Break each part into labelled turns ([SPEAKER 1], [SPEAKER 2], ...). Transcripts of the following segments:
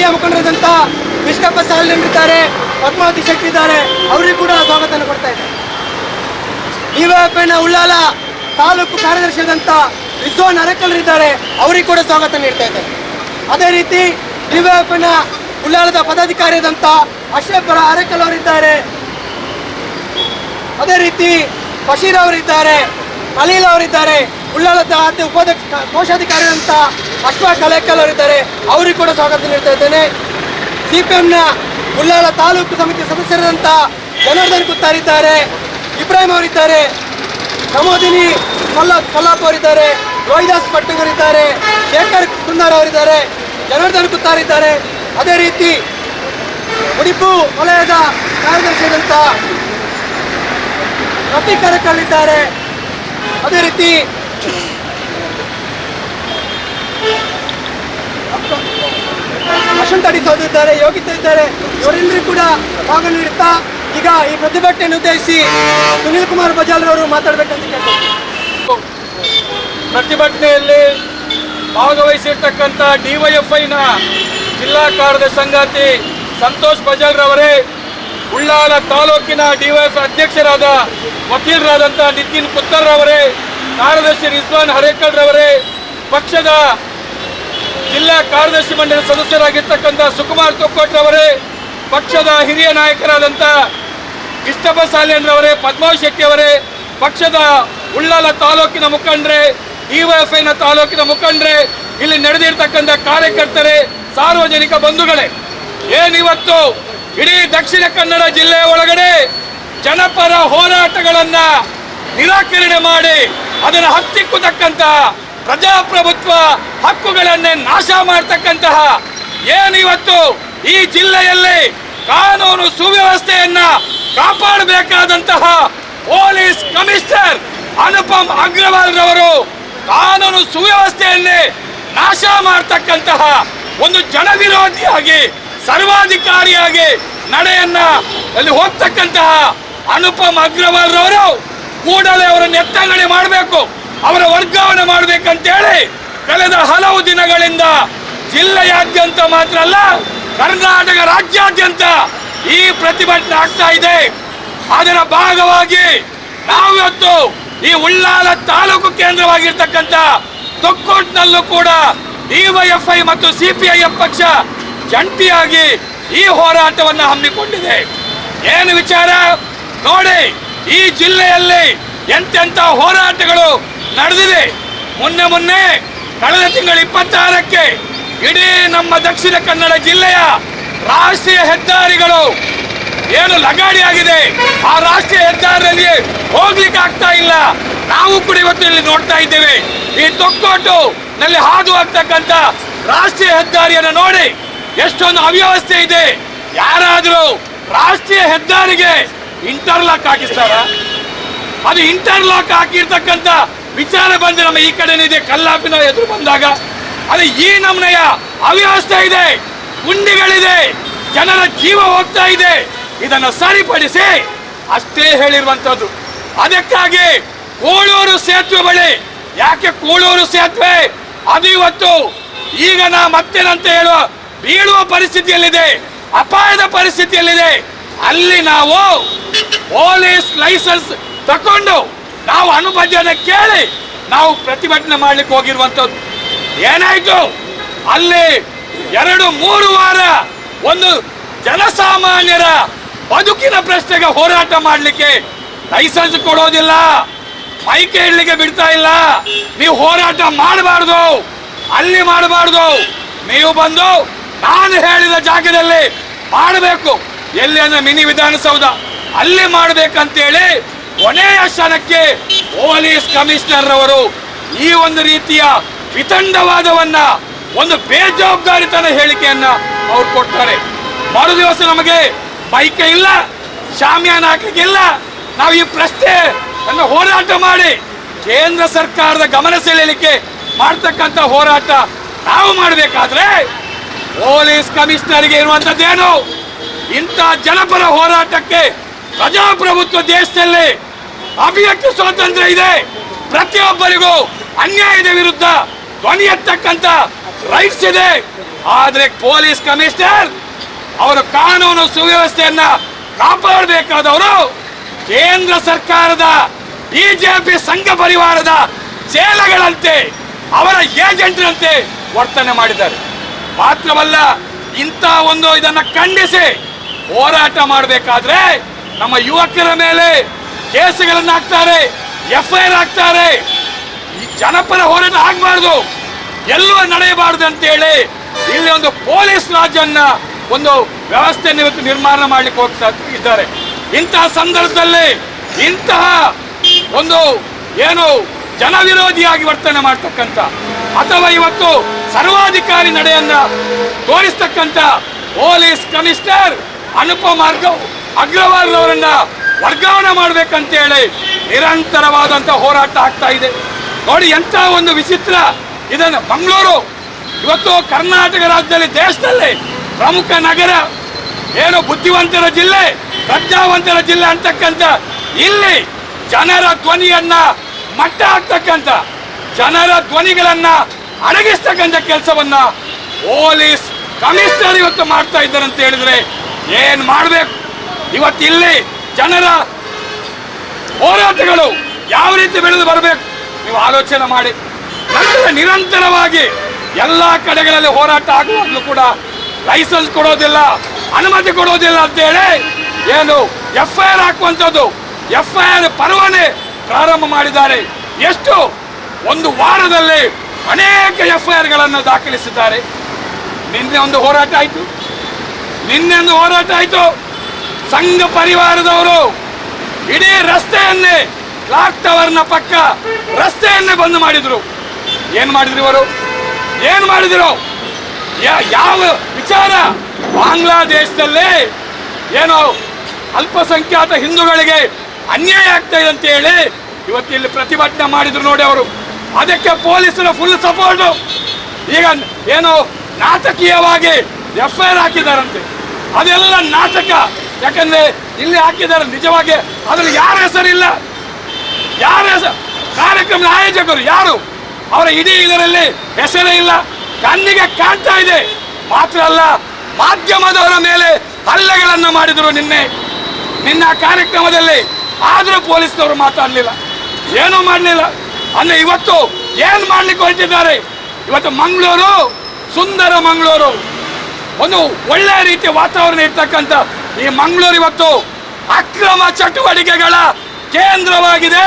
[SPEAKER 1] ಹಿರಿಯ ಮುಖಂಡರಾದಂಥ ಕೃಷ್ಣಪ್ಪ ಸಾಲಿನ್ ಇದ್ದಾರೆ ಪದ್ಮಾವತಿ ಶೆಟ್ಟಿ ಇದ್ದಾರೆ, ಅವರಿಗೂ ಕೂಡ ಸ್ವಾಗತವನ್ನು ಕೊಡ್ತಾ ಇದ್ದಾರೆ. ಡಿವೈಎಫ್ಐನ ಉಳ್ಳಾಲ ತಾಲೂಕು ಕಾರ್ಯದರ್ಶಿಯಾದಂಥ ವಿದ್ವಾನ್ ಅರಕಲ್ರಿದ್ದಾರೆ, ಅವರಿಗೂ ಕೂಡ ಸ್ವಾಗತ ನೀಡ್ತಾ ಇದ್ದಾರೆ. ಅದೇ ರೀತಿ ಡಿವೈಎಫ್ನ ಉಳ್ಳಾಲದ ಪದಾಧಿಕಾರಿಯಾದಂಥ ಅಶ್ವಪ್ಪರ ಅರಕಲ್ ಅವರಿದ್ದಾರೆ. ಅದೇ ರೀತಿ ಬಶೀರ್ ಅವರಿದ್ದಾರೆ ಅಲೀಲ್ ಅವರಿದ್ದಾರೆ. ಉಳ್ಳಾಲದ ಆದ್ಯ ಉಪಾಧ್ಯಕ್ಷ ಕೋಶಾಧಿಕಾರಿಗಳಂಥ ಅಶ್ವ ಕಲೇಕಲ್ ಅವರಿದ್ದಾರೆ ಅವರಿಗೂ ಕೂಡ ಸ್ವಾಗತ ನೀಡ್ತಾ ಇದ್ದೇನೆ. ಸಿ ಪಿ ಎಂನ ಉಳ್ಳಾಲ ತಾಲೂಕು ಸಮಿತಿ ಸದಸ್ಯರಾದಂಥ ಜನಾರ್ದನ್ ಗುತ್ತಾರಿದ್ದಾರೆ ಇಬ್ರಾಹಿಂ ಅವರಿದ್ದಾರೆ. ಪ್ರಮೋದಿನಿ ಕಲ್ಲ ಕಲ್ಲಾಪ್ ಅವರಿದ್ದಾರೆ. ರೋಹಿದಾಸ್ ಪಟ್ಟಗರಿದ್ದಾರೆ ಶೇಖರ್ ಕುಂದಾರ್ ಅವರಿದ್ದಾರೆ. ಜನಾರ್ದನ್ ಕುತ್ತಾರಿದ್ದಾರೆ ಅದೇ ರೀತಿ ಉಡುಪು ವಲಯದ ಕಾರ್ಯದರ್ಶಿಯಾದಂಥ ರಫೀಕ್ ಅರಕಲ್ ಇದ್ದಾರೆ. ಅದೇ ರೀತಿ ವಸಂತ ಅಡಿಸೋದು ಇದ್ದಾರೆ ಯೋಗಿತಾ ಇದ್ದಾರೆ ಇವರೆಲ್ಲರೂ ಕೂಡ ಭಾಗ ನೀಡುತ್ತಾ ಈಗ ಈ ಪ್ರತಿಭಟನೆಯನ್ನು ಉದ್ದೇಶಿಸಿ ಸುನೀಲ್ ಕುಮಾರ್ ಬಜಾಲ್ ಅವರು ಮಾತಾಡಬೇಕಂತ
[SPEAKER 2] ಪ್ರತಿಭಟನೆಯಲ್ಲಿ ಭಾಗವಹಿಸಿರ್ತಕ್ಕಂಥ ಡಿವೈಎಫ್ಐನ ಜಿಲ್ಲಾ ಕಾರ್ಯದ ಸಂಗಾತಿ ಸಂತೋಷ್ ಬಜಾರ್ರವರೇ ಉಳ್ಳಾಲ ತಾಲೂಕಿನ ಡಿವೈಎಫ್ ಅಧ್ಯಕ್ಷರಾದ ವಕೀಲರಾದಂಥ ನಿತಿನ್ ಪುತ್ತರ್ರವರೇ ಕಾರ್ಯದರ್ಶಿ ರಿಜ್ವಾನ್ ಹರೇಕಲ್ ರವರೇ ಪಕ್ಷದ ಜಿಲ್ಲಾ ಕಾರ್ಯದರ್ಶಿ ಮಂಡಳಿ ಸದಸ್ಯರಾಗಿರ್ತಕ್ಕಂಥ ಸುಕುಮಾರ್ ತೊಕ್ಕೋಟ್ರವರೇ, ಪಕ್ಷದ ಹಿರಿಯ ನಾಯಕರಾದಂಥ ಕೃಷ್ಣಪ್ಪ ಸಾಲೇನ್ರವರೇ ಪದ್ಮಾವ್ ಶೆಟ್ಟಿ ಅವರೇ ಪಕ್ಷದ ಉಳ್ಳಾಲ ತಾಲೂಕಿನ ಮುಖಂಡರೇ ಇವೈಎಫ್ಐನ ತಾಲೂಕಿನ ಮುಖಂಡರೇ, ಇಲ್ಲಿ ನಡೆದಿರ್ತಕ್ಕಂಥ ಕಾರ್ಯಕರ್ತರೇ, ಸಾರ್ವಜನಿಕ ಬಂಧುಗಳೇ. ಏನಿವತ್ತು ಇಡೀ ದಕ್ಷಿಣ ಕನ್ನಡ ಜಿಲ್ಲೆಯ ಒಳಗಡೆ ಜನಪರ ಹೋರಾಟಗಳನ್ನು ನಿರಾಕರಣೆ ಮಾಡಿ ಅದನ್ನು ಹತ್ತಿಕ್ಕುತಕ್ಕಂತಹ ಪ್ರಜಾಪ್ರಭುತ್ವ ಹಕ್ಕುಗಳನ್ನೇ ನಾಶ ಮಾಡ್ತಕ್ಕಂತಹ ಏನಿವತ್ತು ಈ ಜಿಲ್ಲೆಯಲ್ಲಿ ಕಾನೂನು ಸುವ್ಯವಸ್ಥೆಯನ್ನ ಕಾಪಾಡಬೇಕಾದಂತಹ ಪೊಲೀಸ್ ಕಮಿಷನರ್ ಅನುಪಮ್ ಅಗ್ರವಾಲ್ ರವರು ಕಾನೂನು ಸುವ್ಯವಸ್ಥೆಯನ್ನೇ ನಾಶ ಮಾಡ್ತಕ್ಕಂತಹ ಒಂದು ಜನವಿರೋಧಿಯಾಗಿ, ಸರ್ವಾಧಿಕಾರಿಯಾಗಿ ನಡೆಯನ್ನ ಅಲ್ಲಿ ಹೋಗ್ತಕ್ಕಂತಹ ಅನುಪಮ್ ಅಗ್ರವಾಲ್ ರವರು ಕೂಡಲೇ ಅವರನ್ನು ಎತ್ತಂಗಡಿ ಮಾಡಬೇಕು, ಅವರ ವರ್ಗಾವಣೆ ಮಾಡಬೇಕಂತೇಳಿ ಕಳೆದ ಹಲವು ದಿನಗಳಿಂದ ಜಿಲ್ಲೆಯಾದ್ಯಂತ ಮಾತ್ರ ಅಲ್ಲ, ಕರ್ನಾಟಕ ರಾಜ್ಯಾದ್ಯಂತ ಈ ಪ್ರತಿಭಟನೆ ಆಗ್ತಾ ಇದೆ. ಅದರ ಭಾಗವಾಗಿ ನಾವಿವತ್ತು ಈ ಉಳ್ಳಾಲ ತಾಲೂಕು ಕೇಂದ್ರವಾಗಿರ್ತಕ್ಕಂಥ ತೊಕ್ಕೋಟ್ನಲ್ಲೂ ಕೂಡ ಡಿವೈಎಫ್ಐ ಮತ್ತು ಸಿಪಿಐಎಂ ಪಕ್ಷ ಜಂಟಿಯಾಗಿ ಈ ಹೋರಾಟವನ್ನು ಹಮ್ಮಿಕೊಂಡಿದೆ. ಏನು ವಿಚಾರ? ನೋಡಿ ಈ ಜಿಲ್ಲೆಯಲ್ಲಿ ಎಂತೆಂಥ ಹೋರಾಟಗಳು ನಡೆದಿದೆ. ಮೊನ್ನೆ ಮೊನ್ನೆ ಕಳೆದ ತಿಂಗಳ ಇಪ್ಪತ್ತಾರಕ್ಕೆ ಇಡೀ ನಮ್ಮ ದಕ್ಷಿಣ ಕನ್ನಡ ಜಿಲ್ಲೆಯ ರಾಷ್ಟ್ರೀಯ ಹೆದ್ದಾರಿಗಳು ಏನು ಲಗಾಡಿ ಆಗಿದೆ. ಆ ರಾಷ್ಟ್ರೀಯ ಹೆದ್ದಾರಿಯಲ್ಲಿ ಹೋಗ್ಲಿಕ್ಕೆ ಆಗ್ತಾ ಇಲ್ಲ. ನಾವು ಕೂಡ ಇವತ್ತು ಇಲ್ಲಿ ನೋಡ್ತಾ ಇದ್ದೇವೆ. ಈ ತೊಕ್ಕೋಟು ನಲ್ಲಿ ಹಾದು ಆಗ್ತಕ್ಕಂಥ ರಾಷ್ಟ್ರೀಯ ಹೆದ್ದಾರಿಯನ್ನು ನೋಡಿ ಎಷ್ಟೊಂದು ಅವ್ಯವಸ್ಥೆ ಇದೆ. ಯಾರಾದರೂ ರಾಷ್ಟ್ರೀಯ ಹೆದ್ದಾರಿಗೆ ಇಂಟರ್ಲಾಕ್ ಹಾಕಿಸ್ತಾರ? ಅದು ಇಂಟರ್ಲಾಕ್ ಹಾಕಿರ್ತಕ್ಕಂಥ ವಿಚಾರ ಬಂದು ನಮ್ಮ ಈ ಕಡೆ ಇದೆ. ಕಲ್ಲಾಪಿನ ಎದುರು ಬಂದಾಗ ಅದು ಈ ನಮನೆಯ ಅವ್ಯವಸ್ಥೆ ಇದೆ. ಗುಂಡಿಗಳಿದೆ. ಜನರ ಜೀವ ಹೋಗ್ತಾ ಇದೆ. ಇದನ್ನು ಸರಿಪಡಿಸಿ ಅಷ್ಟೇ ಹೇಳಿರುವಂಥದ್ದು. ಅದಕ್ಕಾಗಿ ಕೋಳೂರು ಸೇತುವೆ ಬಳಿ, ಯಾಕೆ ಕೋಳೂರು ಸೇತುವೆ? ಅದು ಇವತ್ತು ಈಗ ನಾ ಮತ್ತೇನಂತ ಹೇಳುವ ಬೀಳುವ ಪರಿಸ್ಥಿತಿಯಲ್ಲಿದೆ. ಅಪಾಯದ ಪರಿಸ್ಥಿತಿಯಲ್ಲಿದೆ. ಅಲ್ಲಿ ನಾವು ಪೊಲೀಸ್ ಲೈಸೆನ್ಸ್ ತಕೊಂಡು ನಾವು ಅನುಮತಿಯನ್ನು ಕೇಳಿ ನಾವು ಪ್ರತಿಭಟನೆ ಮಾಡ್ಲಿಕ್ಕೆ ಹೋಗಿರುವಂಥದ್ದು. ಏನಾಯಿತು? ಅಲ್ಲಿ ಎರಡು, ಮೂರು ವಾರ ಒಂದು ಜನಸಾಮಾನ್ಯರ ಬದುಕಿನ ಪ್ರಶ್ನೆಗೆ ಹೋರಾಟ ಮಾಡಲಿಕ್ಕೆ ಲೈಸೆನ್ಸ್ ಕೊಡೋದಿಲ್ಲ, ಮೈಕ್ ಇಡ್ಲಿಕ್ಕೆ ಬಿಡ್ತಾ ಇಲ್ಲ. ನೀವು ಹೋರಾಟ ಮಾಡಬಾರ್ದು, ಅಲ್ಲಿ ಮಾಡಬಾರ್ದು. ನೀವು ಬಂದು ನಾನು ಹೇಳಿದ ಜಾಗದಲ್ಲಿ ಮಾಡಬೇಕು. ಎಲ್ಲಿ ಅಂದ್ರೆ ಮಿನಿ ವಿಧಾನಸೌಧ. ಅಲ್ಲಿ ಮಾಡ್ಬೇಕಂತೇಳಿ ಕೊನೆಯ ಕ್ಷಣಕ್ಕೆ ಪೊಲೀಸ್ ಕಮಿಷನರ್ ಅವರು ಈ ಒಂದು ರೀತಿಯ ವಿತಂಡವಾದವನ್ನ ಒಂದು ಬೇಜವಾಬ್ದಾರಿತನ ಹೇಳಿಕೆಯನ್ನ ಅವ್ರು ಕೊಡ್ತಾರೆ. ಮರು ದಿವಸ ನಮಗೆ ಬೈಕ್ ಇಲ್ಲ ಶಾಮಿಯಾನ ಇಲ್ಲ. ನಾವು ಈ ಪ್ರಶ್ನೆ ಹೋರಾಟ ಮಾಡಿ ಕೇಂದ್ರ ಸರ್ಕಾರದ ಗಮನ ಸೆಳೆಯಲಿಕ್ಕೆ ಮಾಡ್ತಕ್ಕಂಥ ಹೋರಾಟ ನಾವು ಮಾಡಬೇಕಾದ್ರೆ ಪೊಲೀಸ್ ಕಮಿಷನರ್ಗೆ ಇರುವಂತದ್ದೇನು ಇಂಥ ಜನಪರ ಹೋರಾಟಕ್ಕೆ ಪ್ರಜಾಪ್ರಭುತ್ವ ದೇಶದಲ್ಲಿ ಅಭಿವ್ಯಕ್ತಿ ಸ್ವಾತಂತ್ರ್ಯ ಇದೆ. ಪ್ರತಿಯೊಬ್ಬರಿಗೂ ಅನ್ಯಾಯದ ವಿರುದ್ಧ ಧ್ವನಿ ಎತ್ತಕ್ಕಂಥ ರೈಟ್ಸ್ ಇದೆ. ಆದರೆ ಪೊಲೀಸ್ ಕಮಿಷನರ್ ಅವರು ಕಾನೂನು ಸುವ್ಯವಸ್ಥೆಯನ್ನ ಕಾಪಾಡಬೇಕಾದವರು ಕೇಂದ್ರ ಸರ್ಕಾರದ ಬಿಜೆಪಿ ಸಂಘ ಪರಿವಾರದ ಚೇಲಗಳಂತೆ ಅವರ ಏಜೆಂಟ್ರಂತೆ ವರ್ತನೆ ಮಾಡಿದ್ದಾರೆ. ಮಾತ್ರವಲ್ಲ, ಇಂಥ ಒಂದು ಇದನ್ನು ಖಂಡಿಸಿ ಹೋರಾಟ ಮಾಡಬೇಕಾದ್ರೆ ನಮ್ಮ ಯುವಕರ ಮೇಲೆ ಕೇಸುಗಳನ್ನು ಹಾಕ್ತಾರೆ ಎಫ್ ಐ ಆರ್ ಹಾಕ್ತಾರೆ. ಈ ಜನಪರ ಹೋರಾಟ ಆಗಬಾರ್ದು, ಎಲ್ಲೂ ನಡೆಯಬಾರ್ದು ಅಂತೇಳಿ ಇಲ್ಲಿ ಒಂದು ಪೊಲೀಸ್ ರಾಜನ್ನ ಒಂದು ವ್ಯವಸ್ಥೆಯನ್ನು ಇವತ್ತು ನಿರ್ಮಾಣ ಮಾಡ್ಲಿಕ್ಕೆ ಹೋಗ್ತಾ ಇದ್ದಾರೆ. ಇಂತಹ ಸಂದರ್ಭದಲ್ಲಿ ಇಂತಹ ಒಂದು ಏನು ಜನವಿರೋಧಿಯಾಗಿ ವರ್ತನೆ ಮಾಡ್ತಕ್ಕಂಥ ಅಥವಾ ಇವತ್ತು ಸರ್ವಾಧಿಕಾರಿ ನಡೆಯನ್ನ ತೋರಿಸ್ತಕ್ಕಂಥ ಪೊಲೀಸ್ ಕಮಿಷನರ್ ಅನುಪಮ್ ಮಾರ್ಗ ಅಗ್ರವಾಲ್ ಅವರನ್ನ ವರ್ಗಾವಣೆ ಮಾಡ್ಬೇಕಂತೇಳಿ ನಿರಂತರವಾದಂತ ಹೋರಾಟ ಆಗ್ತಾ ಇದೆ. ನೋಡಿ ಎಂತ ಒಂದು ವಿಚಿತ್ರ ಇದನ್ನು ಮಂಗಳೂರು. ಇವತ್ತು ಕರ್ನಾಟಕ ರಾಜ್ಯದಲ್ಲಿ ದೇಶದಲ್ಲಿ ಪ್ರಮುಖ ನಗರ, ಏನು ಬುದ್ಧಿವಂತರ ಜಿಲ್ಲೆ, ಪ್ರಜ್ಞಾವಂತರ ಜಿಲ್ಲೆ ಅಂತಕ್ಕಂಥ ಇಲ್ಲಿ ಜನರ ಧ್ವನಿಯನ್ನ ಮಟ್ಟ ಹಾಕ್ತಕ್ಕಂಥ, ಜನರ ಧ್ವನಿಗಳನ್ನ ಅಡಗಿಸ್ತಕ್ಕಂಥ ಕೆಲಸವನ್ನ ಪೊಲೀಸ್ ಕಮಿಷನರ್ ಇವತ್ತು ಮಾಡ್ತಾ ಇದ್ದಾರೆ ಅಂತ ಹೇಳಿದ್ರೆ ಏನ್ ಮಾಡಬೇಕು? ಇವತ್ತು ಇಲ್ಲಿ ಜನರ ಹೋರಾಟಗಳು ಯಾವ ರೀತಿ ಬೆಳೆದು ಬರಬೇಕು? ನೀವು ಆಲೋಚನೆ ಮಾಡಿ. ನಂತರ ನಿರಂತರವಾಗಿ ಎಲ್ಲ ಕಡೆಗಳಲ್ಲಿ ಹೋರಾಟ ಆಗುವಾಗಲೂ ಕೂಡ ಲೈಸೆನ್ಸ್ ಕೊಡೋದಿಲ್ಲ, ಅನುಮತಿ ಕೊಡೋದಿಲ್ಲ ಅಂತೇಳಿ ಏನು ಎಫ್ ಐ ಆರ್ ಹಾಕುವಂಥದ್ದು ಎಫ್ ಐ ಆರ್ ಪರವಾನೆ ಪ್ರಾರಂಭ ಮಾಡಿದ್ದಾರೆ. ಎಷ್ಟು? ಒಂದು ವಾರದಲ್ಲಿ ಅನೇಕ ಎಫ್ ಐ ಆರ್ಗಳನ್ನು ದಾಖಲಿಸಿದ್ದಾರೆ. ನಿನ್ನೆ ಒಂದು ಹೋರಾಟ ಆಯಿತು. ನಿನ್ನೆ ಒಂದು ಹೋರಾಟ ಆಯಿತು. ಸಂಘ ಪರಿವಾರದವರು ಇಡೀ ರಸ್ತೆಯನ್ನೇ ಕ್ಲಾಕ್ ಟವರ್ನ ಪಕ್ಕ ರಸ್ತೆಯನ್ನೇ ಬಂದ್ ಮಾಡಿದ್ರು. ಏನ್ ಮಾಡಿದ್ರು ಇವರು? ಏನ್ ಮಾಡಿದ್ರು? ಯಾವ ವಿಚಾರ? ಬಾಂಗ್ಲಾದೇಶದಲ್ಲಿ ಏನೋ ಅಲ್ಪಸಂಖ್ಯಾತ ಹಿಂದೂಗಳಿಗೆ ಅನ್ಯಾಯ ಆಗ್ತಾ ಇದೆ ಅಂತ ಹೇಳಿ ಇವತ್ತು ಇಲ್ಲಿ ಪ್ರತಿಭಟನೆ ಮಾಡಿದ್ರು ನೋಡಿ ಅವರು. ಅದಕ್ಕೆ ಪೊಲೀಸರ ಫುಲ್ ಸಪೋರ್ಟು ಈಗ ಏನು ನಾಟಕೀಯವಾಗಿ ಎಫ್ ಐ ಹಾಕಿದಾರಂತೆ ಅದೆಲ್ಲ ನಾಟಕ. ಯಾಕಂದ್ರೆ ಇಲ್ಲಿ ಹಾಕಿದ್ದಾರೆ, ನಿಜವಾಗಿ ಅದ್ರಲ್ಲಿ ಯಾರ ಹೆಸರಿಲ್ಲ. ಯಾರ ಹೆಸರು ಕಾರ್ಯಕ್ರಮದ ಆಯೋಜಕರು ಯಾರು? ಅವರ ಇಡೀ ಇದರಲ್ಲಿ ಹೆಸರೇ ಇಲ್ಲ. ಕಣ್ಣಿಗೆ ಕಾಣ್ತಾ ಇದೆ. ಮಾತ್ರ ಅಲ್ಲ, ಮಾಧ್ಯಮದವರ ಮೇಲೆ ಹಲ್ಲೆಗಳನ್ನ ಮಾಡಿದರು ನಿನ್ನೆ. ನಿನ್ನ ಕಾರ್ಯಕ್ರಮದಲ್ಲಿ ಆದರೂ ಪೊಲೀಸ್ನವರು ಮಾತಾಡಲಿಲ್ಲ ಏನೂ ಮಾಡಲಿಲ್ಲ. ಅಂದ್ರೆ ಇವತ್ತು ಏನು ಮಾಡ್ಲಿಕ್ಕೆ ಹೊರಟಿದ್ದಾರೆ? ಇವತ್ತು ಮಂಗಳೂರು, ಸುಂದರ ಮಂಗಳೂರು. ಒಂದು ಒಳ್ಳೆಯ ರೀತಿಯ ವಾತಾವರಣ ಇರ್ತಕ್ಕಂಥ ಈ ಮಂಗಳೂರು ಇವತ್ತು ಅಕ್ರಮ ಚಟುವಟಿಕೆಗಳ ಕೇಂದ್ರವಾಗಿದೆ.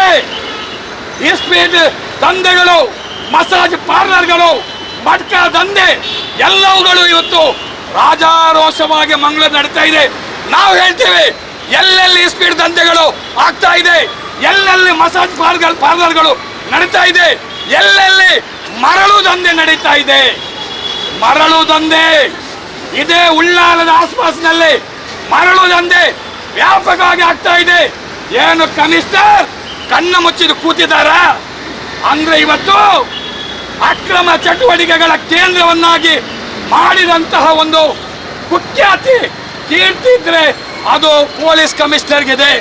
[SPEAKER 2] ಈ ಸ್ಪೀಡ್ ದಂಧೆಗಳು, ಮಸಾಜ್ ಪಾರ್ಲರ್ಗಳು ಮಟ್ಕ ದಂಧೆ ಎಲ್ಲವುಗಳು ಇವತ್ತು ರಾಜಾರೋಷವಾಗಿ ಮಂಗಳೂರು ನಡೀತಾ ಇದೆ. ನಾವು ಹೇಳ್ತೀವಿ, ಎಲ್ಲೆಲ್ಲಿ ಸ್ಪೀಡ್ ದಂಧೆಗಳು ಆಗ್ತಾ ಇದೆ, ಎಲ್ಲೆಲ್ಲಿ ಮಸಾಜ್ ಪಾರ್ಲರ್, ಪಾರ್ಲರ್ಗಳು ನಡೀತಾ ಇದೆ, ಎಲ್ಲೆಲ್ಲಿ ಮರಳು ದಂಧೆ ನಡೀತಾ ಇದೆ. ಮರಳು ದಂಧೆ. ಇದೇ ಉಳ್ಳಾಲದ ಆಸ್ಪಾಸ್ನಲ್ಲಿ ಮರಳು ದಂಧೆ ವ್ಯಾಪಕವಾಗಿ ಆಗ್ತಾ ಇದೆ. ಏನು ಕಮಿಷನರ್ ಕಣ್ಣ ಮುಚ್ಚಿದು ಕೂತಿದಾರ ಅಂದ್ರೆ ಇವತ್ತು ಅಕ್ರಮ ಚಟುವಟಿಕೆಗಳ ಕೇಂದ್ರವನ್ನಾಗಿ ಮಾಡಿದಂತಹ ಒಂದು ಕುಖ್ಯಾತಿ ಕೀರ್ತಿ ಇದ್ರೆ ಅದು ಪೊಲೀಸ್ ಕಮಿಷನರ್ಗಿದೆ.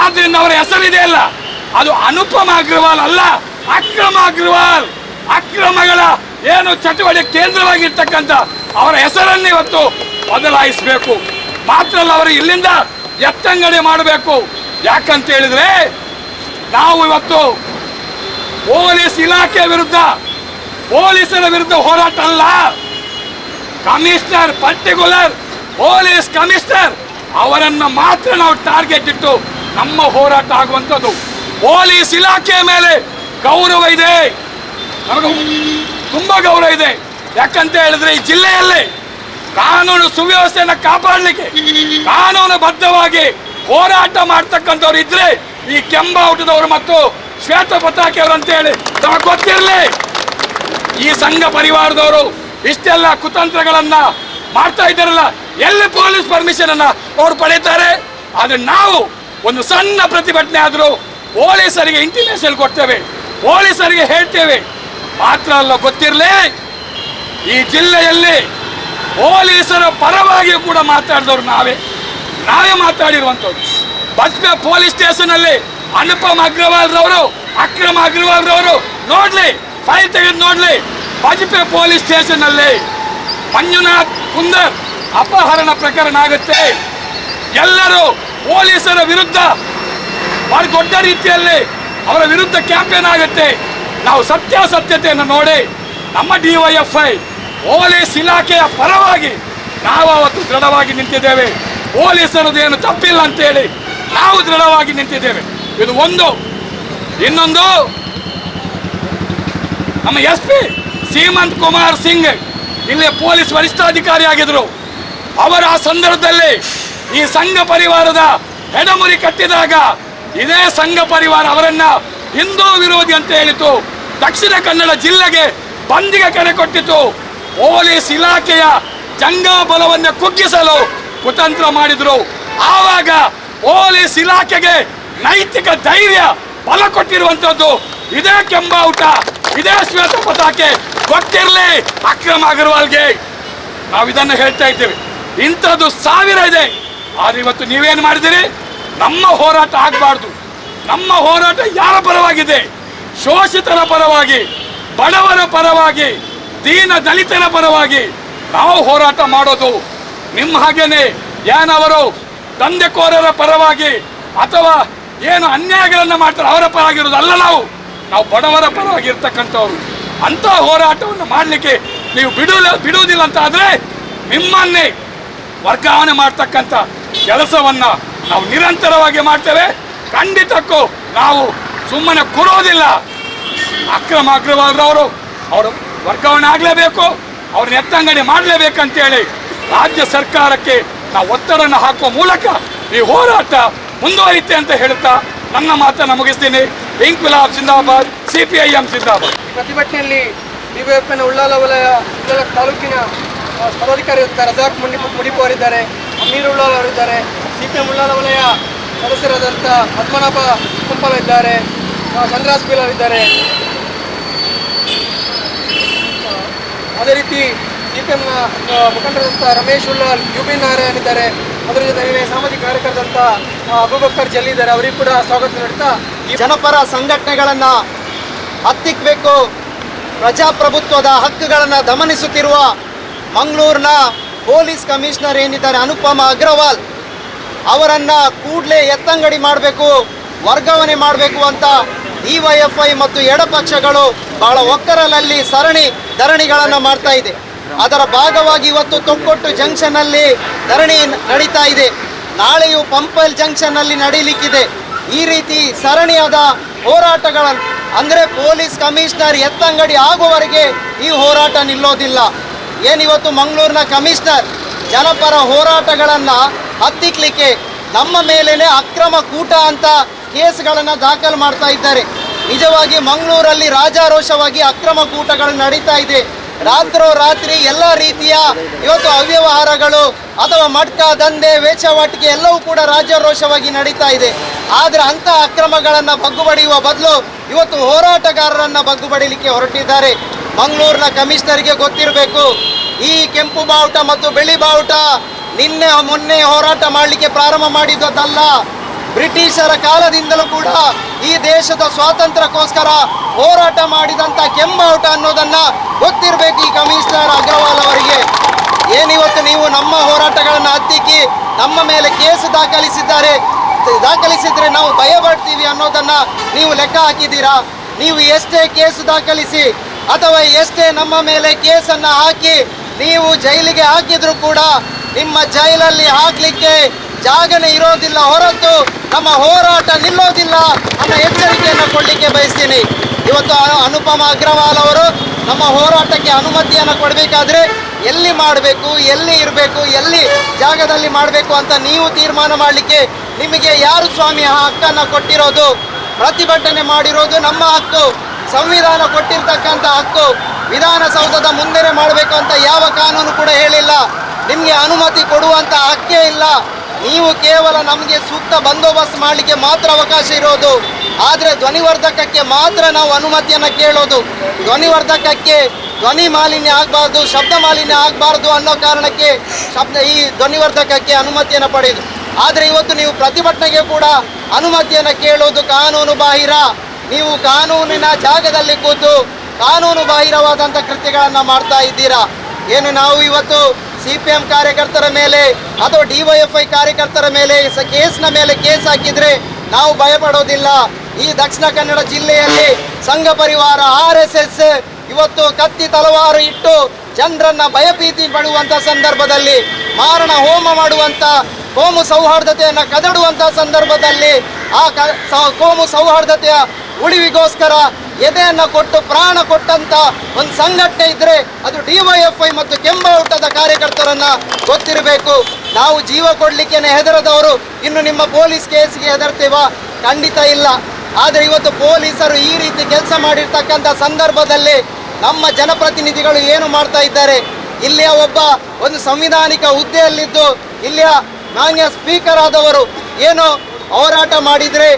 [SPEAKER 2] ಆದ್ರಿಂದ ಅವರ ಹೆಸರಿದೆ ಅಲ್ಲ, ಅದು ಅನುಪಮ ಅಗ್ರವಾಲ್ ಅಲ್ಲ, ಅಕ್ರಮ ಅಗ್ರವಾಲ್. ಅಕ್ರಮಗಳ ಏನು ಚಟುವಟಿಕೆ ಕೇಂದ್ರವಾಗಿರ್ತಕ್ಕಂಥ ಅವರ ಹೆಸರನ್ನು ಇವತ್ತು ಬದಲಾಯಿಸಬೇಕು. ಮಾತ್ರ ಅಲ್ಲ ಅವರು ಇಲ್ಲಿಂದ ಎತ್ತಂಗಡಿ ಮಾಡಬೇಕು. ಯಾಕಂತ ಹೇಳಿದ್ರೆ ನಾವು ಇವತ್ತು ಪೊಲೀಸ್ ಇಲಾಖೆ ವಿರುದ್ಧ, ಪೊಲೀಸರ ವಿರುದ್ಧ ಹೋರಾಟ ಅಲ್ಲ. ಕಮಿಷನರ್ ಪರ್ಟಿಕ್ಯುಲರ್ ಪೊಲೀಸ್ ಕಮಿಷನರ್ ಅವರನ್ನು ಮಾತ್ರ ನಾವು ಟಾರ್ಗೆಟ್ ಇಟ್ಟು ನಮ್ಮ ಹೋರಾಟ ಆಗುವಂಥದ್ದು. ಪೊಲೀಸ್ ಇಲಾಖೆಯ ಮೇಲೆ ಗೌರವ ಇದೆ. ನಮಗೆ ತುಂಬ ಗೌರವ ಇದೆ. ಯಾಕಂತ ಹೇಳಿದ್ರೆ ಈ ಜಿಲ್ಲೆಯಲ್ಲಿ ಕಾನೂನು ಸುವ್ಯವಸ್ಥೆಯನ್ನು ಕಾಪಾಡಲಿಕ್ಕೆ, ಕಾನೂನು ಬದ್ಧವಾಗಿ ಹೋರಾಟ ಮಾಡ್ತಕ್ಕಂಥವ್ರು ಇದ್ರೆ ಈ ಕೆಂಬಾವುಟದವರು ಮತ್ತು ಶ್ವೇತ ಪತಾಕೆಯವರು ಅಂತ ಹೇಳಿ ನಮಗೆ ಗೊತ್ತಿರಲಿ. ಈ ಸಂಘ ಪರಿವಾರದವರು ಇಷ್ಟೆಲ್ಲ ಕುತಂತ್ರಗಳನ್ನ ಮಾಡ್ತಾ ಇದ್ದಾರಲ್ಲ, ಎಲ್ಲಿ ಪೊಲೀಸ್ ಪರ್ಮಿಷನ್ ಅನ್ನ ಅವ್ರು ಪಡೀತಾರೆ? ಆದ್ರೆ ನಾವು ಒಂದು ಸಣ್ಣ ಪ್ರತಿಭಟನೆ ಆದರೂ ಪೊಲೀಸರಿಗೆ ಇಂಟಿಮೇಷನ್ ಕೊಡ್ತೇವೆ, ಪೊಲೀಸರಿಗೆ ಹೇಳ್ತೇವೆ. ಮಾತ್ರ ಅಲ್ಲ, ಗೊತ್ತಿರಲಿ. ಈ ಜಿಲ್ಲೆಯಲ್ಲಿ ಪೊಲೀಸರ ಪರವಾಗಿ ಕೂಡ ಮಾತಾಡಿದವರು ನಾವೇ. ನಾವೇ ಮಾತಾಡಿರುವಂಥವ್ರು. ಬಜ್ಪೆ ಪೊಲೀಸ್ ಸ್ಟೇಷನ್ ಅಲ್ಲಿ ಅನುಪಮ್ ಅಗ್ರವಾಲ್ ರವರು ಅಕ್ರಮ ಅಗ್ರವಾಲ್ ರವರು ನೋಡ್ಲಿ, ಫೈಲ್ ತೆಗೆದು ನೋಡ್ಲಿ. ಬಜ್ಪೆ ಪೊಲೀಸ್ ಸ್ಟೇಷನ್ ಅಲ್ಲಿ ಮಂಜುನಾಥ್ ಕುಂದರ್ ಅಪಹರಣ ಪ್ರಕರಣ ಆಗುತ್ತೆ. ಎಲ್ಲರೂ ಪೊಲೀಸರ ವಿರುದ್ಧ ಬಹಳ ದೊಡ್ಡ ರೀತಿಯಲ್ಲಿ ಅವರ ವಿರುದ್ಧ ಕ್ಯಾಂಪೇನ್ ಆಗುತ್ತೆ. ನಾವು ಸತ್ಯಾಸತ್ಯತೆಯನ್ನು ನೋಡಿ ನಮ್ಮ ಡಿವೈಎಫ್ಐ ಪೊಲೀಸ್ ಇಲಾಖೆಯ ಪರವಾಗಿ ನಾವು ಅವತ್ತು ದೃಢವಾಗಿ ನಿಂತಿದ್ದೇವೆ. ಪೊಲೀಸ್ ಏನು ತಪ್ಪಿಲ್ಲ ಅಂತೇಳಿ ನಾವು ದೃಢವಾಗಿ ನಿಂತಿದ್ದೇವೆ. ಇದು ಒಂದು. ಇನ್ನೊಂದು. ನಮ್ಮ ಎಸ್ ಪಿ ಸೀಮಂತ್ ಕುಮಾರ್ ಸಿಂಗ್ ಇಲ್ಲಿ ಪೊಲೀಸ್ ವರಿಷ್ಠಾಧಿಕಾರಿ ಆಗಿದ್ರು. ಅವರ ಸಂದರ್ಭದಲ್ಲಿ ಈ ಸಂಘ ಪರಿವಾರದ ಹೆಡಮುರಿ ಕಟ್ಟಿದಾಗ ಇದೇ ಸಂಘ ಪರಿವಾರ ಅವರನ್ನ ಹಿಂದೂ ವಿರೋಧಿ ಅಂತ ಹೇಳಿತು. ದಕ್ಷಿಣ ಕನ್ನಡ ಜಿಲ್ಲೆಗೆ ಬಂದಿಗೆ ಕರೆ ಕೊಟ್ಟಿತು. ಪೊಲೀಸ್ ಇಲಾಖೆಯ ಜಂಗಾ ಬಲವನ್ನು ಕುಗ್ಗಿಸಲು ಕುತಂತ್ರ ಮಾಡಿದ್ರು. ಆವಾಗ ಪೊಲೀಸ್ ಇಲಾಖೆಗೆ ನೈತಿಕ ಧೈರ್ಯ ಬಲ ಕೊಟ್ಟಿರುವಂತದ್ದು ಇದೇ ಕೆಂಬಾವುಟ ಇದೇ ಶ್ವೇತ ಪತಾಕೆ, ಗೊತ್ತಿರಲಿ ಅಕ್ರಮ್ ಅಗರ್ವಾಲ್ಗೆ. ನಾವು ಇದನ್ನು ಹೇಳ್ತಾ ಇದ್ದೇವೆ. ಇಂಥದ್ದು ಸಾವಿರ ಇದೆ. ಆದ್ರೆ ಇವತ್ತು ನೀವೇನು ಮಾಡಿದಿರಿ ನಮ್ಮ ಹೋರಾಟ ಆಗಬಾರ್ದು. ನಮ್ಮ ಹೋರಾಟ ಯಾರ ಪರವಾಗಿದೆ? ಶೋಷಿತರ ಪರವಾಗಿ, ಬಡವರ ಪರವಾಗಿ ದೀನ ದಲಿತರ ಪರವಾಗಿ ನಾವು ಹೋರಾಟ ಮಾಡೋದು. ನಿಮ್ಮ ಹಾಗೇನೆ ಏನವರು ದಂಧೆಕೋರರ ಪರವಾಗಿ ಅಥವಾ ಏನು ಅನ್ಯಾಯಗಳನ್ನ ಮಾಡ್ತಾರೆ ಅವರ ಪರವಾಗಿರೋದು ಅಲ್ಲ ನಾವು. ನಾವು ಬಡವರ ಪರವಾಗಿ ಇರ್ತಕ್ಕಂಥವ್ರು ಅಂತ ಹೋರಾಟವನ್ನು ಮಾಡಲಿಕ್ಕೆ ನೀವು ಬಿಡೋಲ್ಲ ಬಿಡುವುದಿಲ್ಲ ಅಂತ ಆದರೆ ನಿಮ್ಮನ್ನೇ ವರ್ಗಾವಣೆ ಮಾಡ್ತಕ್ಕಂಥ ಕೆಲಸವನ್ನು ನಾವು ನಿರಂತರವಾಗಿ ಮಾಡ್ತೇವೆ. ಖಂಡಿತಕ್ಕೂ ನಾವು ಸುಮ್ಮನೆ ಕೂರೋದಿಲ್ಲ. ಅಕ್ರಮ ಅಗ್ರವಾದವರು ಅವರು ವರ್ಗಾವಣೆ ಆಗಲೇಬೇಕು ಅವ್ರನ್ನ ಎತ್ತಂಗಡಿ ಮಾಡಲೇಬೇಕಂತೇಳಿ ರಾಜ್ಯ ಸರ್ಕಾರಕ್ಕೆ ನಾವು ಒತ್ತಡನ ಹಾಕುವ ಮೂಲಕ ಈ ಹೋರಾಟ ಮುಂದುವರಿತೆ ಅಂತ ಹೇಳ್ತಾ ನನ್ನ ಮಾತನ್ನು ಮುಗಿಸ್ತೀನಿ ಇಂಕ್ವಿಲಾಬ್ ಜಿಂದಾಬಾದ್ ಸಿ ಪಿ ಐ ಎಂ ಜಿಂದಾಬಾದ್
[SPEAKER 1] ಪ್ರತಿಭಟನೆಯಲ್ಲಿ ಡಿವೈಎಫ್ನ ಉಳ್ಳಾಲ ವಲಯ, ಉಳ್ಳಾಲ ತಾಲೂಕಿನ ಪದಾಧಿಕಾರಿ ರಜಾಕ್ ಮುಡಿ ಮುಡಿಪು ಅವರಿದ್ದಾರೆ, ಅಮೀರ್ ಉಳ್ಳಾಲ ಅವರಿದ್ದಾರೆ ಸಿ ಪಿ ಎಂ ಉಳ್ಳಾಲ ವಲಯ ಸದಸ್ಯರಾದಂಥ ಪದ್ಮನಾಭ ಕುಂಪಲ್ ಇದ್ದಾರೆ ಚಂದ್ರಾಸ್ ಬೀಲ್ ಅವರಿದ್ದಾರೆ ಅದೇ ರೀತಿ ಸಿ ಪಿ ಮುಖಂಡರಾದಂಥ ರಮೇಶ್ ಉಲ್ಲಾಲ್ ಯು ಬಿ ನಾರಾಯಣ್ ಇದ್ದಾರೆ. ಅದರ ಜೊತೆಗೆ ಸಾಮಾಜಿಕ ಕಾರ್ಯಕರ್ತರಂಥ ಅಬೂಬಕ್ಕರ್ ಜಲ್ಲಿ ಇದ್ದಾರೆ. ಅವರಿಗೂ ಕೂಡ ಸ್ವಾಗತ ನೀಡುತ್ತಾ ಈ
[SPEAKER 3] ಜನಪರ ಸಂಘಟನೆಗಳನ್ನು ಹತ್ತಿಕ್ಕಬೇಕು ಪ್ರಜಾಪ್ರಭುತ್ವದ ಹಕ್ಕುಗಳನ್ನು ದಮನಿಸುತ್ತಿರುವ ಮಂಗಳೂರಿನ ಪೊಲೀಸ್ ಕಮಿಷನರ್ ಏನಿದ್ದಾರೆ, ಅನುಪಮ ಅಗ್ರವಾಲ್, ಅವರನ್ನು ಕೂಡಲೇ ಎತ್ತಂಗಡಿ ಮಾಡಬೇಕು, ವರ್ಗಾವಣೆ ಮಾಡಬೇಕು ಅಂತ ಡಿವೈಎಫ್ಐ ಮತ್ತು ಎಡಪಕ್ಷಗಳು ಬಹಳ ಒಕ್ಕರಲಲ್ಲಿ ಸರಣಿ ಧರಣಿಗಳನ್ನು ಮಾಡ್ತಾ ಇದೆ. ಅದರ ಭಾಗವಾಗಿ ಇವತ್ತು ತೊಕ್ಕೊಟ್ಟು ಜಂಕ್ಷನ್ನಲ್ಲಿ ಧರಣಿ ನಡೀತಾ ಇದೆ. ನಾಳೆಯು ಪಂಪಲ್ ಜಂಕ್ಷನ್ನಲ್ಲಿ ನಡೀಲಿಕ್ಕಿದೆ. ಈ ರೀತಿ ಸರಣಿಯಾದ ಹೋರಾಟಗಳನ್ನು ಅಂದರೆ ಪೊಲೀಸ್ ಕಮಿಷನರ್ ಎತ್ತಂಗಡಿ ಆಗುವವರೆಗೆ ಈ ಹೋರಾಟ ನಿಲ್ಲೋದಿಲ್ಲ. ಏನಿವತ್ತು ಮಂಗಳೂರಿನ ಕಮಿಷನರ್ ಜನಪರ ಹೋರಾಟಗಳನ್ನು ಹತ್ತಿಕ್ಲಿಕ್ಕೆ ನಮ್ಮ ಮೇಲೇನೆ ಅಕ್ರಮ ಕೂಟ ಅಂತ ಕೇಸ್ಗಳನ್ನು ದಾಖಲು ಮಾಡ್ತಾ ಇದ್ದಾರೆ. ನಿಜವಾಗಿ ಮಂಗಳೂರಲ್ಲಿ ರಾಜಾರೋಷವಾಗಿ ಅಕ್ರಮ ಕೂಟಗಳು ನಡೀತಾ ಇದೆ. ರಾತ್ರೋ ರಾತ್ರಿ ಎಲ್ಲ ರೀತಿಯ ಇವತ್ತು ಅವ್ಯವಹಾರಗಳು ಅಥವಾ ಮಟ್ಕ ದಂಧೆ ವೇಚವಾಟಿಕೆ ಎಲ್ಲವೂ ಕೂಡ ರಾಜಾರೋಷವಾಗಿ ನಡೀತಾ ಇದೆ. ಆದರೆ ಅಂಥ ಅಕ್ರಮಗಳನ್ನು ಬಗ್ಗುಬಡಿಯುವ ಬದಲು ಇವತ್ತು ಹೋರಾಟಗಾರರನ್ನು ಬಗ್ಗುಬಡಿಲಿಕ್ಕೆ ಹೊರಟಿದ್ದಾರೆ. ಮಂಗಳೂರಿನ ಕಮಿಷನರ್ಗೆ ಗೊತ್ತಿರಬೇಕು, ಈ ಕೆಂಪು ಬಾವುಟ ಮತ್ತು ಬಿಳಿ ಬಾವುಟ ನಿನ್ನೆ ಮೊನ್ನೆ ಹೋರಾಟ ಮಾಡಲಿಕ್ಕೆ ಪ್ರಾರಂಭ ಮಾಡಿದ್ದಲ್ಲ ಬ್ರಿಟಿಷರ ಕಾಲದಿಂದಲೂ ಕೂಡ ಈ ದೇಶದ ಸ್ವಾತಂತ್ರ್ಯಕ್ಕೋಸ್ಕರ ಹೋರಾಟ ಮಾಡಿದಂಥ ಕೆಮ್ಮಾವುಟ ಅನ್ನೋದನ್ನು ಗೊತ್ತಿರಬೇಕು ಈ ಕಮಿಷನರ್ ಅಗ್ರವಾಲ್ ಅವರಿಗೆ. ಏನಿವತ್ತು ನೀವು ನಮ್ಮ ಹೋರಾಟಗಳನ್ನು ಹತ್ತಿಕ್ಕಿ ನಮ್ಮ ಮೇಲೆ ಕೇಸು ದಾಖಲಿಸಿದ್ದಾರೆ. ದಾಖಲಿಸಿದರೆ ನಾವು ಭಯಪಡ್ತೀವಿ ಅನ್ನೋದನ್ನು ನೀವು ಲೆಕ್ಕ ಹಾಕಿದ್ದೀರಾ? ನೀವು ಎಷ್ಟೇ ಕೇಸು ದಾಖಲಿಸಿ ಅಥವಾ ಎಷ್ಟೇ ನಮ್ಮ ಮೇಲೆ ಕೇಸನ್ನು ಹಾಕಿ ನೀವು ಜೈಲಿಗೆ ಹಾಕಿದರೂ ಕೂಡ ನಿಮ್ಮ ಜೈಲಲ್ಲಿ ಹಾಕ್ಲಿಕ್ಕೆ ಜಾಗನೇ ಇರೋದಿಲ್ಲ, ಹೊರತು ನಮ್ಮ ಹೋರಾಟ ನಿಲ್ಲೋದಿಲ್ಲ ಅನ್ನೋ ಎಚ್ಚರಿಕೆಯನ್ನು ಕೊಡಲಿಕ್ಕೆ ಬಯಸ್ತೀನಿ. ಇವತ್ತು ಅನು- ಅನುಪಮ ಅಗ್ರವಾಲ್ ಅವರು ನಮ್ಮ ಹೋರಾಟಕ್ಕೆ ಅನುಮತಿಯನ್ನು ಕೊಡಬೇಕಾದ್ರೆ ಎಲ್ಲಿ ಮಾಡಬೇಕು, ಎಲ್ಲಿ ಇರಬೇಕು, ಎಲ್ಲಿ ಜಾಗದಲ್ಲಿ ಮಾಡಬೇಕು ಅಂತ ನೀವು ತೀರ್ಮಾನ ಮಾಡಲಿಕ್ಕೆ ನಿಮಗೆ ಯಾರು ಸ್ವಾಮಿ ಆ ಹಕ್ಕನ್ನು ಕೊಟ್ಟಿರೋದು? ಪ್ರತಿಭಟನೆ ಮಾಡಿರೋದು ನಮ್ಮ ಹಕ್ಕು. ಸಂವಿಧಾನ ಕೊಟ್ಟಿರ್ತಕ್ಕಂಥ ಹಕ್ಕು. ವಿಧಾನಸೌಧದ ಮುಂದೆನೆ ಮಾಡಬೇಕು ಅಂತ ಯಾವ ಕಾನೂನು ಕೂಡ ಹೇಳಿಲ್ಲ. ನಿಮಗೆ ಅನುಮತಿ ಕೊಡುವಂಥ ಹಕ್ಕೇ ಇಲ್ಲ. ನೀವು ಕೇವಲ ನಮಗೆ ಸೂಕ್ತ ಬಂದೋಬಸ್ತ್ ಮಾಡಲಿಕ್ಕೆ ಮಾತ್ರ ಅವಕಾಶ ಇರೋದು. ಆದರೆ ಧ್ವನಿವರ್ಧಕಕ್ಕೆ ಮಾತ್ರ ನಾವು ಅನುಮತಿಯನ್ನು ಕೇಳೋದು. ಧ್ವನಿವರ್ಧಕಕ್ಕೆ ಧ್ವನಿ ಮಾಲಿನ್ಯ ಆಗಬಾರ್ದು, ಶಬ್ದ ಮಾಲಿನ್ಯ ಆಗಬಾರ್ದು ಅನ್ನೋ ಕಾರಣಕ್ಕೆ ಶಬ್ದ ಈ ಧ್ವನಿವರ್ಧಕಕ್ಕೆ ಅನುಮತಿಯನ್ನು ಪಡೆಯೋದು. ಆದರೆ ಇವತ್ತು ನೀವು ಪ್ರತಿಭಟನೆಗೆ ಕೂಡ ಅನುಮತಿಯನ್ನು ಕೇಳೋದು ಕಾನೂನು ಬಾಹಿರ. ನೀವು ಕಾನೂನಿನ ಜಾಗದಲ್ಲಿ ಕೂತು ಕಾನೂನು ಬಾಹಿರವಾದಂಥ ಕೃತ್ಯಗಳನ್ನು ಮಾಡ್ತಾ ಇದ್ದೀರಾ. ಏನು ನಾವು ಇವತ್ತು ಸಿ ಪಿ ಎಂ ಕಾರ್ಯಕರ್ತರ ಮೇಲೆ ಅಥವಾ ಡಿವೈಎಫ್ಐ ಕಾರ್ಯಕರ್ತರ ಮೇಲೆ ಕೇಸ್ನ ಮೇಲೆ ಕೇಸ್ ಹಾಕಿದ್ರೆ ನಾವು ಭಯಪಡೋದಿಲ್ಲ. ಈ ದಕ್ಷಿಣ ಕನ್ನಡ ಜಿಲ್ಲೆಯಲ್ಲಿ ಸಂಘ ಪರಿವಾರ ಆರ್ ಎಸ್ ಎಸ್ ಇವತ್ತು ಕತ್ತಿ ತಲವಾರು ಇಟ್ಟು ಜನರನ್ನ ಭಯಭೀತಿ ಪಡುವಂತ ಸಂದರ್ಭದಲ್ಲಿ, ಮಾರಣ ಹೋಮ ಮಾಡುವಂತ ಕೋಮು ಸೌಹಾರ್ದತೆಯನ್ನ ಕದಡುವಂತ ಸಂದರ್ಭದಲ್ಲಿ ಆ ಕೋಮು ಸೌಹಾರ್ದತೆಯ ಉಳಿವಿಗೋಸ್ಕರ ಎದೆಯನ್ನ ಕೊಟ್ಟು ಪ್ರಾಣ ಕೊಟ್ಟಂತ ಒಂದು ಸಂಘಟನೆ ಇದ್ದರೆ ಅದು ಡಿವೈಎಫ್ಐ ಮತ್ತು ಕೆಂಬಾವುಟದ ಕಾರ್ಯಕರ್ತರನ್ನ ಗೊತ್ತಿರಬೇಕು. ನಾವು ಜೀವ ಕೊಡ್ಲಿಕ್ಕೆ ಹೆದರದವರು ಇನ್ನು ನಿಮ್ಮ ಪೊಲೀಸ್ ಕೇಸ್ಗೆ ಹೆದರ್ತೀವ? ಖಂಡಿತ ಇಲ್ಲ. ಆದರೆ ಇವತ್ತು ಪೊಲೀಸರು ಈ ರೀತಿ ಕೆಲಸ ಮಾಡಿರ್ತಕ್ಕಂಥ ಸಂದರ್ಭದಲ್ಲಿ ನಮ್ಮ ಜನಪ್ರತಿನಿಧಿಗಳು ಏನು ಮಾಡ್ತಾ ಇದ್ದಾರೆ? ಇಲ್ಲಿಯ ಒಬ್ಬ ಒಂದು ಸಂವಿಧಾನಿಕ ಹುದ್ದೆಯಲ್ಲಿದ್ದು ಇಲ್ಲಿಯ ಮಾನ್ಯ ಸ್ಪೀಕರ್ ಆದವರು ಏನು ಹೋರಾಟ ಮಾಡಿದ್ರೆ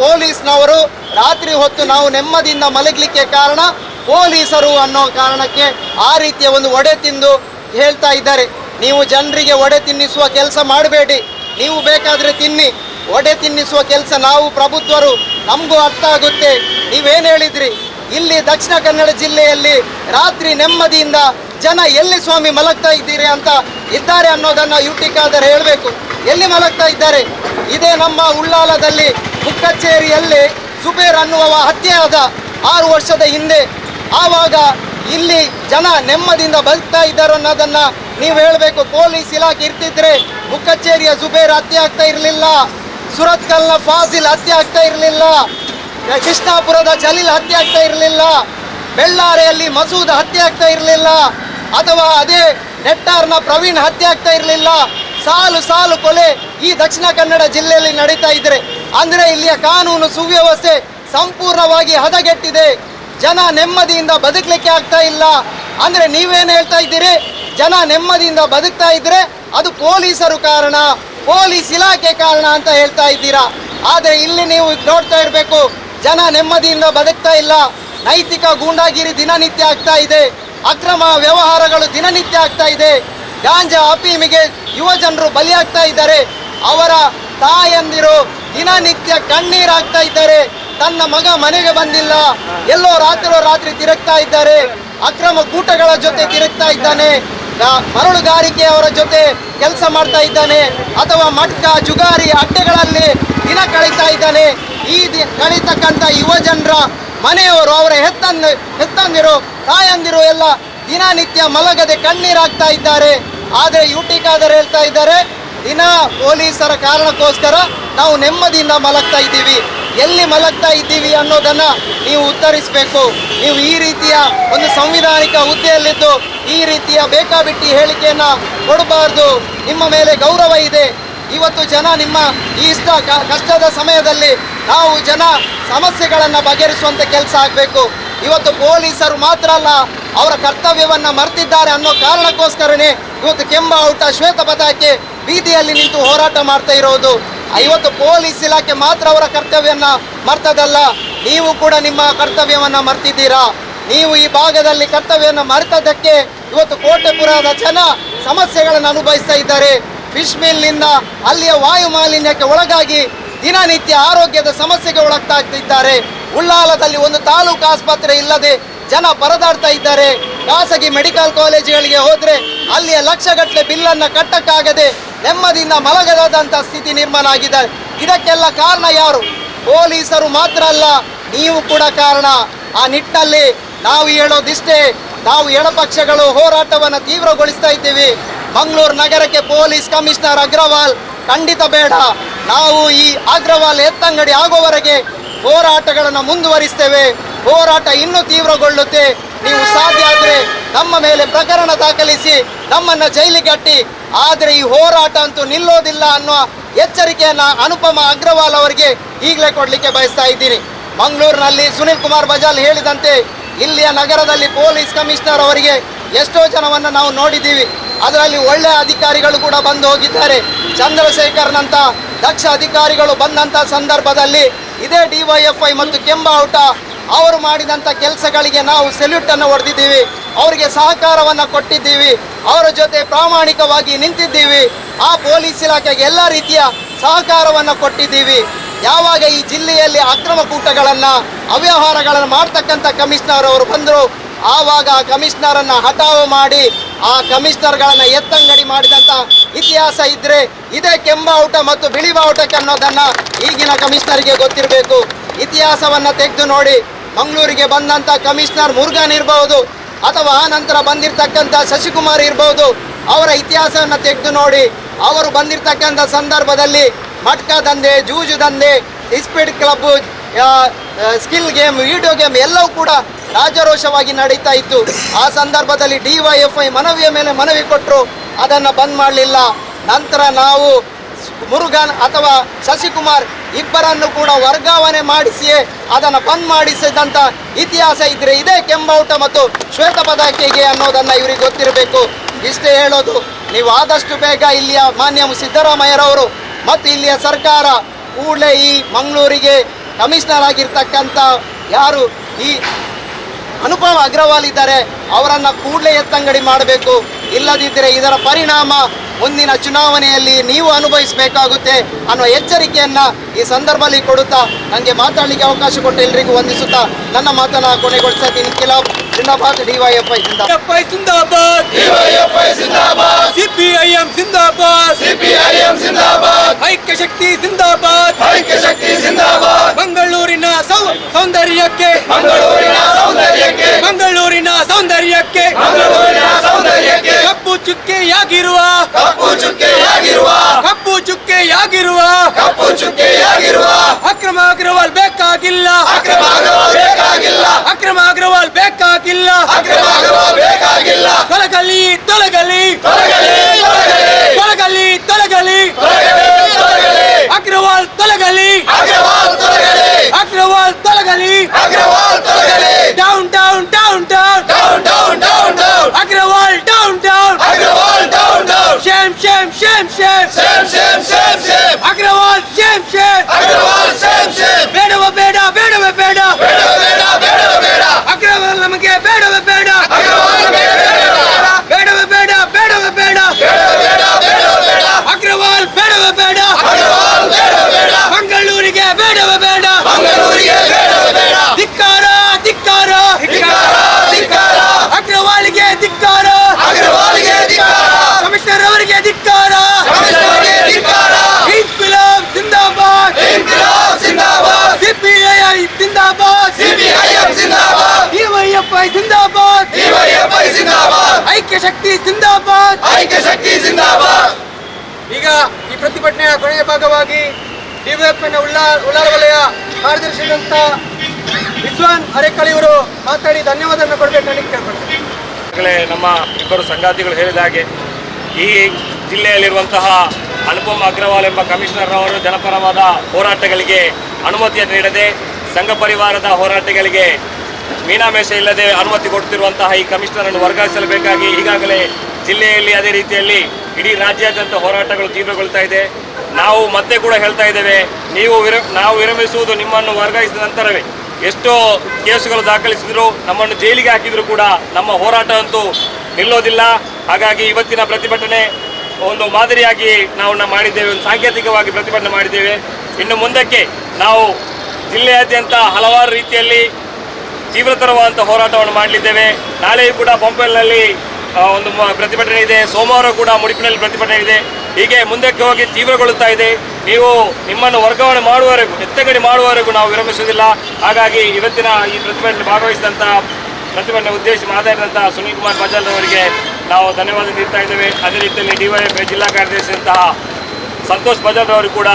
[SPEAKER 3] ಪೊಲೀಸ್ನವರು ರಾತ್ರಿ ಹೊತ್ತು ನಾವು ನೆಮ್ಮದಿಯಿಂದ ಮಲಗಲಿಕ್ಕೆ ಕಾರಣ ಪೊಲೀಸರು ಅನ್ನೋ ಕಾರಣಕ್ಕೆ ಆ ರೀತಿಯ ಒಂದು ಒಡೆ ತಿಂದು ಹೇಳ್ತಾ ಇದ್ದಾರೆ. ನೀವು ಜನರಿಗೆ ಒಡೆ ತಿನ್ನಿಸುವ ಕೆಲಸ ಮಾಡಬೇಡಿ. ನೀವು ಬೇಕಾದರೆ ತಿನ್ನಿ. ಒಡೆ ತಿನ್ನಿಸುವ ಕೆಲಸ ನಾವು ಪ್ರಭುತ್ವರು ನಮಗೂ ಅರ್ಥ ಆಗುತ್ತೆ. ನೀವೇನು ಹೇಳಿದ್ರಿ? ಇಲ್ಲಿ ದಕ್ಷಿಣ ಕನ್ನಡ ಜಿಲ್ಲೆಯಲ್ಲಿ ರಾತ್ರಿ ನೆಮ್ಮದಿಯಿಂದ ಜನ ಎಲ್ಲಿ ಸ್ವಾಮಿ ಮಲಗ್ತಾ ಇದ್ದೀರಿ ಅಂತ ಇದ್ದಾರೆ ಅನ್ನೋದನ್ನ ಯುಟಿಕಾದರೆ ಹೇಳಬೇಕು. ಎಲ್ಲಿ ಮಲಗ್ತಾ ಇದ್ದಾರೆ? ಇದೇ ನಮ್ಮ ಉಳ್ಳಾಲದಲ್ಲಿ ಮುಕ್ಕಚ್ಚೇರಿಯಲ್ಲಿ ಸುಬೇರ್ ಅನ್ನುವ ಹತ್ಯೆಯಾದ ಆರು ವರ್ಷದ ಹಿಂದೆ. ಆವಾಗ ಇಲ್ಲಿ ಜನ ನೆಮ್ಮದಿಯಿಂದ ಬದುಕ್ತಾ ಇದ್ದಾರೆ ಅನ್ನೋದನ್ನು ನೀವು ಹೇಳಬೇಕು. ಪೊಲೀಸ್ ಇಲಾಖೆ ಇರ್ತಿದ್ರೆ ಮುಕ್ಕಚ್ಚೇರಿಯ ಸುಬೇರ್ ಹತ್ಯೆ ಆಗ್ತಾ ಇರಲಿಲ್ಲ. ಸುರತ್ಕಲ್ನ ಫಾಸಿಲ್ ಹತ್ಯೆ ಆಗ್ತಾ ಇರಲಿಲ್ಲ. ಕೃಷ್ಣಾಪುರದ ಜಲೀಲ್ ಹತ್ಯೆ ಆಗ್ತಾ ಇರಲಿಲ್ಲ. ಬೆಳ್ಳಾರೆಯಲ್ಲಿ ಮಸೂದ್ ಹತ್ಯೆ ಆಗ್ತಾ ಇರಲಿಲ್ಲ. ಅಥವಾ ಅದೇ ನೆಟ್ಟಾರ್ನ ಪ್ರವೀಣ್ ಹತ್ಯೆ ಆಗ್ತಾ ಇರಲಿಲ್ಲ. ಸಾಲು ಸಾಲು ಕೊಲೆ ಈ ದಕ್ಷಿಣ ಕನ್ನಡ ಜಿಲ್ಲೆಯಲ್ಲಿ ನಡೀತಾ ಇದ್ರೆ. ಅಂದ್ರೆ ಇಲ್ಲಿಯ ಕಾನೂನು ಸುವ್ಯವಸ್ಥೆ ಸಂಪೂರ್ಣವಾಗಿ ಹದಗೆಟ್ಟಿದೆ. ಜನ ನೆಮ್ಮದಿಯಿಂದ ಬದುಕಲಿಕ್ಕೆ ಆಗ್ತಾ ಇಲ್ಲ. ಅಂದ್ರೆ ನೀವೇನು ಹೇಳ್ತಾ ಇದ್ದೀರಿ? ಜನ ನೆಮ್ಮದಿಯಿಂದ ಬದುಕ್ತಾ ಇದ್ರೆ ಅದು ಪೊಲೀಸರು ಕಾರಣ. ಪೊಲೀಸ್ ಇಲಾಖೆ ಕಾರಣ ಅಂತ ಹೇಳ್ತಾ ಇದ್ದೀರಾ. ಆದರೆ ಇಲ್ಲಿ ನೀವು ನೋಡ್ತಾ ಇರಬೇಕು, ಜನ ನೆಮ್ಮದಿಯಿಂದ ಬದುಕ್ತಾ ಇಲ್ಲ. ನೈತಿಕ ಗೂಂಡಾಗಿರಿ ದಿನನಿತ್ಯ ಆಗ್ತಾ ಇದೆ. ಅಕ್ರಮ ವ್ಯವಹಾರಗಳು ದಿನನಿತ್ಯ ಆಗ್ತಾ ಇದೆ. ಗಾಂಜಾ ಅಫೀಮಿಗೆ ಯುವ ಜನರು ಬಲಿಯಾಗ್ತಾ ಇದ್ದಾರೆ. ಅವರ ತಾಯಂದಿರು ದಿನನಿತ್ಯ ಕಣ್ಣೀರಾಗ್ತಾ ಇದ್ದಾರೆ. ತನ್ನ ಮಗ ಮನೆಗೆ ಬಂದಿಲ್ಲ. ಎಲ್ಲೋ ರಾತ್ರಿ ರಾತ್ರಿ ತಿರುಗ್ತಾ ಇದ್ದಾರೆ. ಅಕ್ರಮ ಕೂಟಗಳ ಜೊತೆ ತಿರುಗ್ತಾ ಇದ್ದಾನೆ. ಮರಳುಗಾರಿಕೆ ಮರಳುಗಾರಿಕೆಯವರ ಜೊತೆ ಕೆಲಸ ಮಾಡ್ತಾ ಇದ್ದಾನೆ. ಅಥವಾ ಮಟ್ಕ ಜುಗಾರಿ ಅಡ್ಡೆಗಳಲ್ಲಿ ದಿನ ಕಳೀತಾ ಇದ್ದಾನೆ. ಈ ಕಳೀತಕ್ಕಂಥ ಯುವ ಜನರ ಮನೆಯವರು ಅವರ ಹೆತ್ತಂದ ಹೆತ್ತಂದಿರು, ತಾಯಂದಿರು ಎಲ್ಲ ದಿನನಿತ್ಯ ಮಲಗದೆ ಕಣ್ಣೀರಾಗ್ತಾ ಇದ್ದಾರೆ. ಆದರೆ ಯುಟಿಕಾದರು ಹೇಳ್ತಾ ಇದ್ದಾರೆ, ದಿನ ಪೊಲೀಸರ ಕಾರಣಕ್ಕೋಸ್ಕರ ನಾವು ನೆಮ್ಮದಿಯಿಂದ ಮಲಗ್ತಾ ಇದ್ದೀವಿ. ಎಲ್ಲಿ ಮಲಗ್ತಾ ಇದ್ದೀವಿ ಅನ್ನೋದನ್ನು ನೀವು ಉತ್ತರಿಸಬೇಕು. ನೀವು ಈ ರೀತಿಯ ಒಂದು ಸಂವಿಧಾನಿಕ ಹುದ್ದೆಯಲ್ಲಿದ್ದು ಈ ರೀತಿಯ ಬೇಕಾಬಿಟ್ಟಿ ಹೇಳಿಕೆಯನ್ನು ಕೊಡಬಾರ್ದು. ನಿಮ್ಮ ಮೇಲೆ ಗೌರವ ಇದೆ. ಇವತ್ತು ಜನ ನಿಮ್ಮ ಈ ಇಷ್ಟ ಕಷ್ಟದ ಸಮಯದಲ್ಲಿ ನಾವು ಜನ ಸಮಸ್ಯೆಗಳನ್ನು ಬಗೆಹರಿಸುವಂಥ ಕೆಲಸ ಆಗಬೇಕು. ಇವತ್ತು ಪೊಲೀಸರು ಮಾತ್ರ ಅಲ್ಲ, ಅವರ ಕರ್ತವ್ಯವನ್ನು ಮರೆತಿದ್ದಾರೆ ಅನ್ನೋ ಕಾರಣಕ್ಕೋಸ್ಕರನೇ ಇವತ್ತು ಕೆಂಬಾವುಟ ಶ್ವೇತ ಪತಾಕೆ ಬೀದಿಯಲ್ಲಿ ನಿಂತು ಹೋರಾಟ ಮಾಡ್ತಾ ಇರೋದು. ಇವತ್ತು ಪೊಲೀಸ್ ಇಲಾಖೆ ಮಾತ್ರ ಅವರ ಕರ್ತವ್ಯವನ್ನು ಮರ್ತದಲ್ಲ, ನೀವು ಕೂಡ ನಿಮ್ಮ ಕರ್ತವ್ಯವನ್ನು ಮರ್ತಿದ್ದೀರಾ? ನೀವು ಈ ಭಾಗದಲ್ಲಿ ಕರ್ತವ್ಯವನ್ನು ಮರೆತದ್ದಕ್ಕೆ ಇವತ್ತು ಕೋಟೆಪುರದ ಜನ ಸಮಸ್ಯೆಗಳನ್ನು ಅನುಭವಿಸ್ತಾ ಇದ್ದಾರೆ. ಫಿಶ್ ಮಿಲ್ನಿಂದ ಅಲ್ಲಿಯ ವಾಯು ಮಾಲಿನ್ಯಕ್ಕೆ ಒಳಗಾಗಿ ದಿನನಿತ್ಯ ಆರೋಗ್ಯದ ಸಮಸ್ಯೆಗೆ ಒಳಗಾಗ್ತಿದ್ದಾರೆ. ಉಳ್ಳಾಲದಲ್ಲಿ ಒಂದು ತಾಲೂಕು ಆಸ್ಪತ್ರೆ ಇಲ್ಲದೆ ಜನ ಪರದಾಡ್ತಾ ಇದ್ದಾರೆ. ಖಾಸಗಿ ಮೆಡಿಕಲ್ ಕಾಲೇಜುಗಳಿಗೆ ಹೋದರೆ ಅಲ್ಲಿಯ ಲಕ್ಷಗಟ್ಟಲೆ ಬಿಲ್ಲನ್ನು ಕಟ್ಟಕ್ಕಾಗದೆ ನೆಮ್ಮದಿಯಿಂದ ಮಲಗದಾದಂಥ ಸ್ಥಿತಿ ನಿರ್ಮಾಣ ಆಗಿದೆ. ಇದಕ್ಕೆಲ್ಲ ಕಾರಣ ಯಾರು? ಪೊಲೀಸರು ಮಾತ್ರ ಅಲ್ಲ, ನೀವು ಕೂಡ ಕಾರಣ. ಆ ನಿಟ್ಟಲ್ಲಿ ನಾವು ಹೇಳೋದಿಷ್ಟೇ, ನಾವು ಎಡಪಕ್ಷಗಳು ಹೋರಾಟವನ್ನು ತೀವ್ರಗೊಳಿಸ್ತಾ ಇದ್ದೀವಿ. ಮಂಗಳೂರು ನಗರಕ್ಕೆ ಪೊಲೀಸ್ ಕಮಿಷನರ್ ಅಗ್ರವಾಲ್, ಖಂಡಿತ ಬೇಡ. ನಾವು ಈ ಅಗ್ರವಾಲ್ ಎತ್ತಂಗಡಿ ಆಗುವವರೆಗೆ ಹೋರಾಟಗಳನ್ನು ಮುಂದುವರಿಸ್ತೇವೆ. ಹೋರಾಟ ಇನ್ನೂ ತೀವ್ರಗೊಳ್ಳುತ್ತೆ. ನೀವು ಸಾಧ್ಯ ಆದರೆ ನಮ್ಮ ಮೇಲೆ ಪ್ರಕರಣ ದಾಖಲಿಸಿ ನಮ್ಮನ್ನು ಜೈಲಿಗಟ್ಟಿ ಆದರೆ ಈ ಹೋರಾಟ ಅಂತೂ ನಿಲ್ಲೋದಿಲ್ಲ ಅನ್ನುವ ಎಚ್ಚರಿಕೆಯನ್ನು ಅನುಪಮ ಅಗ್ರವಾಲ್ ಅವರಿಗೆ ಈಗಲೇ ಕೊಡಲಿಕ್ಕೆ ಬಯಸ್ತಾ ಇದ್ದೀನಿ. ಮಂಗಳೂರಿನಲ್ಲಿ ಸುನಿಲ್ ಕುಮಾರ್ ಬಜಾಲ್ ಹೇಳಿದಂತೆ ಇಲ್ಲಿಯ ನಗರದಲ್ಲಿ ಪೊಲೀಸ್ ಕಮಿಷನರ್ ಅವರಿಗೆ ಎಷ್ಟೋ ಜನವನ್ನು ನಾವು ನೋಡಿದ್ದೀವಿ. ಅದರಲ್ಲಿ ಒಳ್ಳೆಯ ಅಧಿಕಾರಿಗಳು ಕೂಡ ಬಂದು ಹೋಗಿದ್ದಾರೆ. ಚಂದ್ರಶೇಖರ್ನಂತ ದಕ್ಷ ಅಧಿಕಾರಿಗಳು ಬಂದಂಥ ಸಂದರ್ಭದಲ್ಲಿ ಇದೇ ಡಿವೈಎಫ್ಐ ಮತ್ತು ಕೆಂಬಾವುಟ ಅವರು ಮಾಡಿದಂಥ ಕೆಲಸಗಳಿಗೆ ನಾವು ಸೆಲ್ಯೂಟ್ ಅನ್ನು ಹೊಡೆದಿದ್ದೀವಿ. ಅವರಿಗೆ ಸಹಕಾರವನ್ನು ಕೊಟ್ಟಿದ್ದೀವಿ. ಅವರ ಜೊತೆ ಪ್ರಾಮಾಣಿಕವಾಗಿ ನಿಂತಿದ್ದೀವಿ. ಆ ಪೊಲೀಸ್ ಇಲಾಖೆಗೆ ಎಲ್ಲ ರೀತಿಯ ಸಹಕಾರವನ್ನು ಕೊಟ್ಟಿದ್ದೀವಿ. ಯಾವಾಗ ಈ ಜಿಲ್ಲೆಯಲ್ಲಿ ಅಕ್ರಮ ಕೂಟಗಳನ್ನು, ಅವ್ಯವಹಾರಗಳನ್ನು ಮಾಡ್ತಕ್ಕಂಥ ಕಮಿಷನರ್ ಅವರು ಬಂದರು, ಆವಾಗ ಆ ಕಮಿಷನರನ್ನು ಹಠಾವು ಮಾಡಿ ಆ ಕಮಿಷನರ್ಗಳನ್ನು ಎತ್ತಂಗಡಿ ಮಾಡಿದಂಥ ಇತಿಹಾಸ ಇದ್ದರೆ ಇದೇ ಕೆಂಬಾವುಟ ಮತ್ತು ಬಿಳಿ ಬಾವುಟಕ್ಕೆ ಅನ್ನೋದನ್ನು ಈಗಿನ ಕಮಿಷನರ್ಗೆ ಗೊತ್ತಿರಬೇಕು. ಇತಿಹಾಸವನ್ನು ತೆಗೆದು ನೋಡಿ ಮಂಗಳೂರಿಗೆ ಬಂದಂಥ ಕಮಿಷನರ್ ಮುರುಗನ್ ಇರಬಹುದು ಅಥವಾ ಆ ನಂತರ ಬಂದಿರತಕ್ಕಂಥ ಶಶಿಕುಮಾರ್ ಇರ್ಬೋದು ಅವರ ಇತಿಹಾಸವನ್ನು ತೆಗೆದು ನೋಡಿ ಅವರು ಬಂದಿರತಕ್ಕಂಥ ಸಂದರ್ಭದಲ್ಲಿ ಮಟ್ಕ ದಂಧೆ, ಜೂಜು ದಂಧೆ ಇಸ್ಪೀಡ್ club skill game video game ಎಲ್ಲವೂ ಕೂಡ ರಾಜರೋಷವಾಗಿ ನಡೀತಾ ಇತ್ತು. ಆ ಸಂದರ್ಭದಲ್ಲಿ ಡಿ ವೈ ಮನವಿಯ ಮೇಲೆ ಮನವಿ ಕೊಟ್ಟರು ಅದನ್ನು ಬಂದ್ ಮಾಡಲಿಲ್ಲ. ನಂತರ ನಾವು ಮುರುಗನ್ ಅಥವಾ ಶಶಿಕುಮಾರ್ ಇಬ್ಬರನ್ನು ಕೂಡ ವರ್ಗಾವಣೆ ಮಾಡಿಸಿಯೇ ಅದನ್ನು ಬಂದ್ ಮಾಡಿಸಿದಂಥ ಇತಿಹಾಸ ಇದ್ರೆ ಇದೇ ಕೆಂಬೌಟ ಮತ್ತು ಶ್ವೇತ ಪದಕಿಗೆ ಅನ್ನೋದನ್ನು ಇವರಿಗೆ ಗೊತ್ತಿರಬೇಕು. ಇಷ್ಟೇ ಹೇಳೋದು, ನೀವು ಆದಷ್ಟು ಬೇಗ ಇಲ್ಲಿಯ ಮಾನ್ಯ ಸಿದ್ದರಾಮಯ್ಯರವರು ಮತ್ತು ಇಲ್ಲಿಯ ಸರ್ಕಾರ ಕೂಡಲೇ ಈ ಮಂಗಳೂರಿಗೆ ಕಮಿಷನರ್ ಆಗಿರ್ತಕ್ಕಂಥ ಯಾರು ಈ ಅನುಪಮ ಅಗ್ರವಾಲ್ ಇದ್ದಾರೆ ಅವರನ್ನು ಕೂಡಲೇ ಎತ್ತಂಗಡಿ ಮಾಡಬೇಕು. ಇಲ್ಲದಿದ್ದರೆ ಇದರ ಪರಿಣಾಮ ಮುಂದಿನ ಚುನಾವಣೆಯಲ್ಲಿ ನೀವು ಅನುಭವಿಸಬೇಕಾಗುತ್ತೆ ಅನ್ನೋ ಎಚ್ಚರಿಕೆಯನ್ನ ಈ ಸಂದರ್ಭದಲ್ಲಿ ಕೊಡುತ್ತಾ ನನಗೆ ಮಾತಾಡಲಿಕ್ಕೆ ಅವಕಾಶ ಕೊಟ್ಟು ಎಲ್ರಿಗೂ ವಂದಿಸುತ್ತಾ ನನ್ನ ಮಾತನ್ನ ಕೊನೆಗೊಳಿಸ್ತೀನಿ ಕಿಲಾಬ್ ಜಿಂದಾಬಾದ್ ಡಿ ವೈ ಎಫ್ ಐ ಜಿಂದಾಬಾದ್.
[SPEAKER 1] ಸಿಪಿಐಎಂ ಐ ಸಿಂದಾಬಾದ್ ಶಕ್ತಿ ಜಿಂದಾಬಾದ್. ಐಕ್ಯ ಶಕ್ತಿ ಸಿಂದಾಬಾದ್ ಮಂಗಳೂರಿನ ಬೆಂಗಳೂರಿನ ಸೌಂದರ್ಯಕ್ಕೆ. ಮಂಗಳೂರಿನ ಸೌಂದರ್ಯಕ್ಕೆ. ಕಪ್ಪು ಚುಕ್ಕೆಯಾಗಿರುವ ಕಪ್ಪು ಚುಕ್ಕೆಯಾಗಿರುವ ಅಕ್ರಮ ಅಗ್ರವಾಲ್ ಬೇಕಾಗಿಲ್ಲ. ಅಕ್ರಮ ಅಗ್ರವಾಲ್ ಬೇಕಾಗಿಲ್ಲ. ತೊಲಗಲಿ ತೊಲಗಲಿ. ತೊಲಗಲಿ ತೊಲಗಲಿ ಅಗ್ರವಾಲ್ ತೊಲಗಲಿ Agarwal ತೊಲಗಲಿ down down down down Agarwal down down shame shame shame shame Agarwal shame shame ಬೇಡವ ಬೇಡ ಬೇಡವೇ ಬೇಡ ಅಗ್ರವಾಲ್ ನಮಗೆ ಬೇಡವೇ ಬೇಡ ಬೇಡವೇ ಬೇಡ ಬೇಡವೇ ಬೇಡ ಅಗ್ರವಾಲ್ ಬೇಡವೇ ಬೇಡ ಮಂಗಳೂರಿಗೆ ಬೇಡವೇ ಬೇಡ ಧಿಕ್ಕಾರ ಧಿಕ್ಕಾರ ಅಗ್ರವಾಲಿಗೆ ಧಿಕ್ಕಾರ ಕಮಿಷನರ್ ಅವರಿಗೆ ಧಿಕ್ಕಾರ ಇನ್ಕ್ವಿಲಾಬ್ ಜಿಂದಾಬಾದ್ ಸಿಪಿಐ ಜಿಂದಾಬಾದ್ ಡಿವೈಎಫ್ಐ ಜಿಂದಾಬಾದ್ ಐಕ್ಯ ಶಕ್ತಿ ಜಿಂದಾಬಾದ್
[SPEAKER 2] ಐಕ್ಯ ಶಕ್ತಿ ಜಿಂದಾಬಾದ್
[SPEAKER 1] ಈಗ ಈ ಪ್ರತಿಭಟನೆಯ ಕೊನೆಯ ಭಾಗವಾಗಿ ಡಿವೈಎಫ್ನ ಉಳ್ಳಾರ್ ಉಳ್ಳಾರ ವಲಯ ಕಾರ್ಯದರ್ಶಿಯಾದಂಥ ವಿದ್ವಾನ್ ಅರೆಕಳಿ ಇವರು ಮಾತಾಡಿ ಧನ್ಯವಾದವನ್ನು ಕೊಡಬೇಕು ಕೇಳ್ಕೊಳ್ತೀನಿ.
[SPEAKER 4] ಈಗಾಗಲೇ ನಮ್ಮ ಇಬ್ಬರು ಸಂಗಾತಿಗಳು ಹೇಳಿದ ಹಾಗೆ ಈ ಜಿಲ್ಲೆಯಲ್ಲಿರುವಂತಹ ಅನುಪಮ್ ಅಗ್ರವಾಲ್ ಎಂಬ ಕಮಿಷನರ್ ಅವರು ಜನಪರವಾದ ಹೋರಾಟಗಳಿಗೆ ಅನುಮತಿಯನ್ನು ನೀಡದೆ ಸಂಘ ಪರಿವಾರದ ಹೋರಾಟಗಳಿಗೆ ಮೀನಾಮೇಷ ಇಲ್ಲದೆ ಅನುಮತಿ ಕೊಡ್ತಿರುವಂತಹ ಈ ಕಮಿಷನರ್ ಅನ್ನು ವರ್ಗಾಯಿಸಲೇಬೇಕಾಗಿ ಈಗಾಗಲೇ ಜಿಲ್ಲೆಯಲ್ಲಿ ಅದೇ ರೀತಿಯಲ್ಲಿ ಇಡೀ ರಾಜ್ಯಾದ್ಯಂತ ಹೋರಾಟಗಳು ತೀವ್ರಗೊಳ್ತಾ ಇದೆ. ನಾವು ಮತ್ತೆ ಕೂಡ ಹೇಳ್ತಾ ಇದ್ದೇವೆ, ನೀವು ವಿರ, ನಾವು ವಿರಮಿಸುವುದು ನಿಮ್ಮನ್ನು ವರ್ಗಾಯಿಸಿದ ನಂತರವೇ ಎಷ್ಟೋ ಕೇಸುಗಳು ದಾಖಲಿಸಿದ್ರು, ನಮ್ಮನ್ನು ಜೈಲಿಗೆ ಹಾಕಿದ್ರು ಕೂಡ ನಮ್ಮ ಹೋರಾಟ ಅಂತೂ ನಿಲ್ಲೋದಿಲ್ಲ. ಹಾಗಾಗಿ ಇವತ್ತಿನ ಪ್ರತಿಭಟನೆ ಒಂದು ಮಾದರಿಯಾಗಿ ನಾವು ಮಾಡಿದ್ದೇವೆ, ಒಂದು ಸಾಂಕೇತಿಕವಾಗಿ ಪ್ರತಿಭಟನೆ ಮಾಡಿದ್ದೇವೆ. ಇನ್ನು ಮುಂದಕ್ಕೆ ನಾವು ಜಿಲ್ಲೆಯಾದ್ಯಂತ ಹಲವಾರು ರೀತಿಯಲ್ಲಿ ತೀವ್ರತರವಾದಂಥ ಹೋರಾಟವನ್ನು ಮಾಡಲಿದ್ದೇವೆ. ನಾಳೆಯೂ ಕೂಡ ಪಂಪೆಲ್ನಲ್ಲಿ ಒಂದು ಪ್ರತಿಭಟನೆ ಇದೆ. ಸೋಮವಾರ ಕೂಡ ಮುಡಿಪಿನಲ್ಲಿ ಪ್ರತಿಭಟನೆ ಇದೆ. ಹೀಗೆ ಮುಂದಕ್ಕೆ ಹೋಗಿ ತೀವ್ರಗೊಳ್ಳುತ್ತಾ ಇದೆ. ನೀವು ನಿಮ್ಮನ್ನು ವರ್ಗಾವಣೆ ಮಾಡುವವರೆಗೂ, ಎತ್ತಗಡಿ ಮಾಡುವವರೆಗೂ ನಾವು ವಿರಮಿಸುವುದಿಲ್ಲ. ಹಾಗಾಗಿ ಇವತ್ತಿನ ಈ ಪ್ರತಿಭಟನೆ ಭಾಗವಹಿಸಿದಂಥ ಪ್ರತಿಭಟನೆ ಉದ್ದೇಶ ಮಾತಾಡಿದಂಥ ಸುನೀಲ್ ಕುಮಾರ್ ಬಜಾಲ್ ಅವರಿಗೆ ನಾವು ಧನ್ಯವಾದ ನೀಡ್ತಾ ಇದ್ದೇವೆ. ಅದೇ ರೀತಿಯಲ್ಲಿ ಡಿವೈಎಫ್, ಜಿಲ್ಲಾ ಕಾರ್ಯದರ್ಶಿಯಂತಹ ಸಂತೋಷ್ ಬಜಾಜ್ ಅವರು ಕೂಡ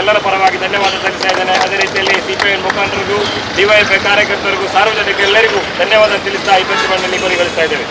[SPEAKER 4] ಎಲ್ಲರ ಪರವಾಗಿ ಧನ್ಯವಾದ ಸಲ್ಲಿಸ್ತಾ ಇದ್ದೇನೆ. ಅದೇ ರೀತಿಯಲ್ಲಿ ಸಿಪಿಐ ಮುಖಂಡರಿಗೂ ಡಿವೈಎಫ್ಐ ಕಾರ್ಯಕರ್ತರಿಗೂ, ಸಾರ್ವಜನಿಕರೆಲ್ಲರಿಗೂ ಧನ್ಯವಾದ ತಿಳಿಸ್ತಾ ಈ ಪ್ರತಿಭಟನೆಯಲ್ಲಿ ಕೊನೆಗೊಳಿಸ್ತಾ ಇದ್ದೇವೆ.